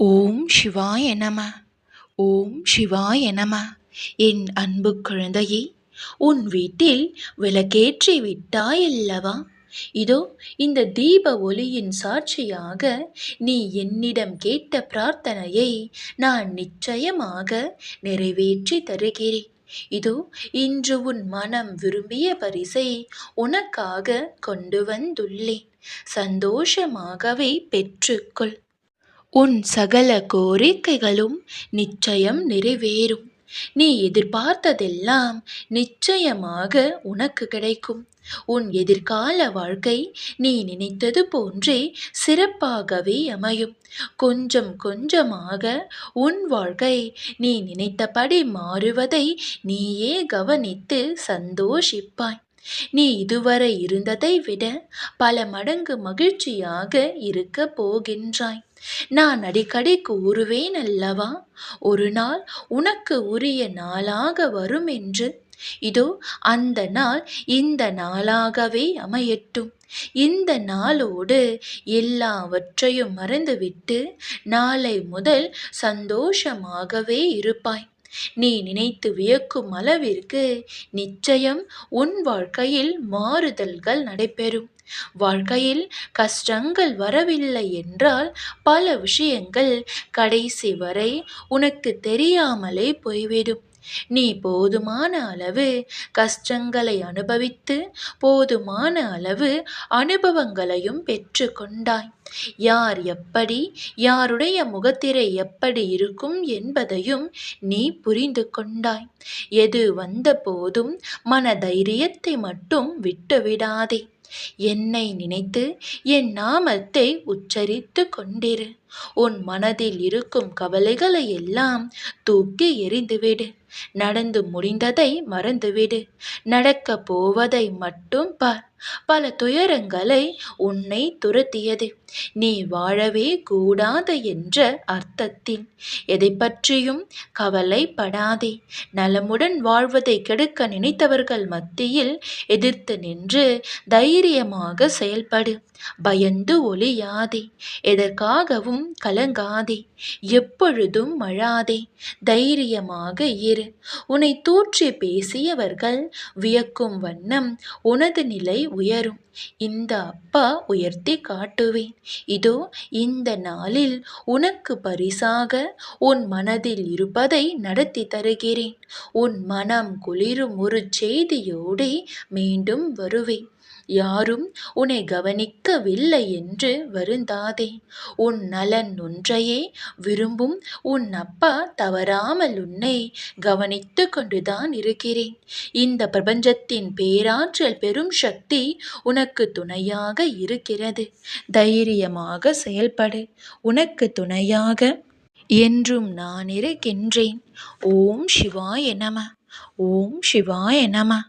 ஓம் சிவாய நம. ஓம் சிவாய நம. என் அன்பு குழந்தையே உன் வீட்டில் விளக்கேற்றி விட்டாயல்லவா? இதோ இந்த தீப ஒளியின் சாட்சியாக நீ என்னிடம் கேட்ட பிரார்த்தனையை நான் நிச்சயமாக நிறைவேற்றி தருகிறேன். இதோ இன்று உன் மனம் விரும்பிய பரிசை உனக்காக கொண்டு வந்துள்ளேன். சந்தோஷமாகவே பெற்றுக்கொள். உன் சகல கோரிக்கைகளும் நிச்சயம் நிறைவேறும். நீ எதிர்பார்த்ததெல்லாம் நிச்சயமாக உனக்கு கிடைக்கும். உன் எதிர்கால வாழ்க்கை நீ நினைத்தது போன்றே சிறப்பாகவே அமையும். கொஞ்சம் கொஞ்சமாக உன் வாழ்க்கை நீ நினைத்தபடி மாறுவதை நீயே கவனித்து சந்தோஷிப்பாய். நீ இதுவரை இருந்ததை விட பல மடங்கு மகிழ்ச்சியாக இருக்க போகின்றாய். நான் அடிக்கடி கூறுவேன் அல்லவா ஒரு நாள் உனக்கு உரிய நாளாக வரும் என்று. இதோ அந்த நாள் இந்த நாளாகவே அமையட்டும். இந்த நாளோடு எல்லாவற்றையும் மறந்துவிட்டு நாளை முதல் சந்தோஷமாகவே இருப்பாய். நீ நினைத்து வியக்கும் அளவிற்கு நிச்சயம் உன் வாழ்க்கையில் மாறுதல்கள் நடைபெறும். வாழ்க்கையில் கஷ்டங்கள் வரவில்லை என்றால் பல விஷயங்கள் கடைசி வரை உனக்கு தெரியாமலே போய்விடும். நீ போதுமான அளவு கஷ்டங்களை அனுபவித்து போதுமான அளவு அனுபவங்களையும் பெற்று கொண்டாய் யார் எப்படி யாருடைய முகத்திரை எப்படி இருக்கும் என்பதையும் நீ புரிந்து கொண்டாய் எது வந்த போதும் மன தைரியத்தை மட்டும் விட்டுவிடாதே. என்னை நினைத்து என் நாமத்தை உச்சரித்து கொண்டிரு. உன் மனதில் இருக்கும் கவலைகளை எல்லாம் தூக்கி எறிந்துவிடு. நடந்து முடிந்ததை மறந்துவிடு. நடக்கப் போவதை மட்டும் பார். பல துயரங்களை உன்னை துரத்தியது. நீ வாழவே கூடாது என்ற அர்த்தத்தில் எதை பற்றியும் கவலைப்படாதே. நலமுடன் வாழ்வதை கெடுக்க நினைத்தவர்கள் மத்தியில் எதிர்த்து நின்று தைரியமாக செயல்படு. பயந்து ஒளியாதே எதற்காகவும் கலங்காதே. எப்பொழுதும் மழாதே தைரியமாக இரு. உன்னை தூற்றி பேசியவர்கள் வியக்கும் வண்ணம் உனது நிலை உயரும். இந்த அப்பா உயர்த்தி காட்டுவேன். இதோ இந்த நாளில் உனக்கு பரிசாக உன் மனதில் இருப்பதை நடத்தி தருகிறேன். உன் மனம் குளிரும் ஒரு செய்தியோடு மீண்டும் வருவேன். யாரும் உன்னை கவனிக்கவில்லை என்று வருந்தாதே. உன் நலன் ஒன்றையே விரும்பும் உன் அப்பா தவறாமல் உன்னை கவனித்து கொண்டுதான் இருக்கிறேன். இந்த பிரபஞ்சத்தின் பேராற்றல் பெரும் சக்தி உனக்கு துணையாக இருக்கிறது. தைரியமாக செயல்படு. உனக்கு துணையாக என்றும் நான் இருக்கின்றேன். ஓம் சிவாய நம. ஓம் சிவாய நம.